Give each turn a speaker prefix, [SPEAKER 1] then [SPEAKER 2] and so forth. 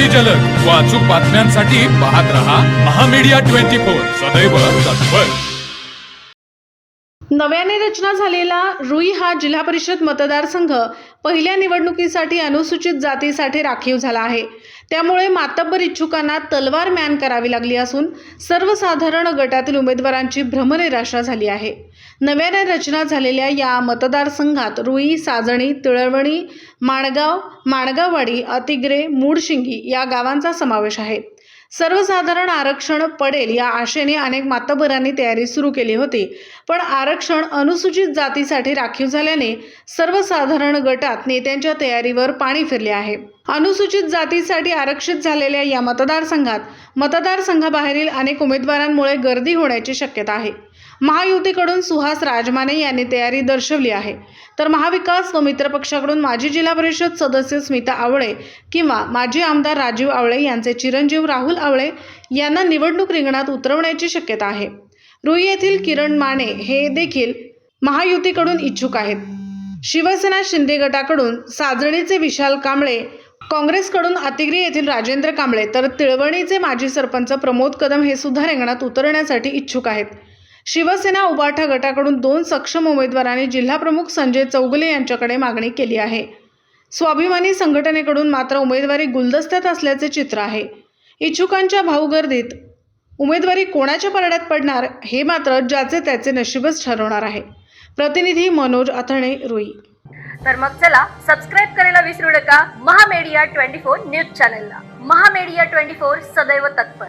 [SPEAKER 1] अति जलद. व अचूक बातम्यांसाठी पाहत रहा महामीडिया ट्वेंटी फोर. सदैव तत्पर.
[SPEAKER 2] नव्याने रचना झालेला रुई हा जिल्हा परिषद मतदारसंघ पहिल्या निवडणुकीसाठी अनुसूचित जातीसाठी राखीव झाला आहे. त्यामुळे मातब्बर इच्छुकांना तलवार मॅन करावी लागली असून सर्वसाधारण गटातील उमेदवारांची भ्रमनिराशा झाली आहे. नव्याने रचना झालेल्या या मतदारसंघात रुई साजणी तिळवणी माणगाव माणगाववाडी अतिग्रे मूडशिंगी या गावांचा समावेश आहे. सर्वसाधारण आरक्षण पडेल या आशेने अनेक मातबरांनी तयारी सुरू केली होती. पण आरक्षण अनुसूचित जातीसाठी राखीव झाल्याने सर्वसाधारण गटात नेत्यांच्या तयारीवर पाणी फिरले आहे. अनुसूचित जातीसाठी आरक्षित झालेल्या या मतदारसंघात मतदारसंघाबाहेरील अनेक उमेदवारांमुळे गर्दी होण्याची शक्यता आहे. महायुतीकडून सुहास राजमाने यांनी तयारी दर्शवली आहे. तर महाविकास व मित्रपक्षाकडून माजी जिल्हा परिषद सदस्य स्मिता आवळे किंवा माजी आमदार राजीव आवळे यांचे चिरंजीव राहुल आवळे यांना निवडणूक रिंगणात उतरवण्याची शक्यता आहे. रुई येथील किरण माने हे देखील महायुतीकडून इच्छुक आहेत. शिवसेना शिंदे गटाकडून साजणीचे विशाल कांबळे काँग्रेसकडून अतिग्री येथील राजेंद्र कांबळे तर तिळवणीचे माजी सरपंच प्रमोद कदम हे सुद्धा रिंगणात उतरण्यासाठी इच्छुक आहेत. शिवसेना उबाठा गटाकडून दोन सक्षम उमेदवारांनी जिल्हाप्रमुख संजय चौगुले यांच्याकडे मागणी केली आहे. स्वाभिमानी संघटनेकडून मात्र उमेदवारी गुलदस्त्यात असल्याचे चित्र आहे. इच्छुकांच्या भाऊगर्दीत उमेदवारी कोणाच्या परड्यात पडणार हे मात्र ज्याचे त्याचे नशीबच ठरवणार आहे. प्रतिनिधी मनोज अथणे रुई.
[SPEAKER 3] तर मग चला सबस्क्राईब करायला विसरू नका. महामेडिया ट्वेंटी फोर न्यूज चॅनलला. महामेडिया ट्वेंटी फोर सदैव तत्पर.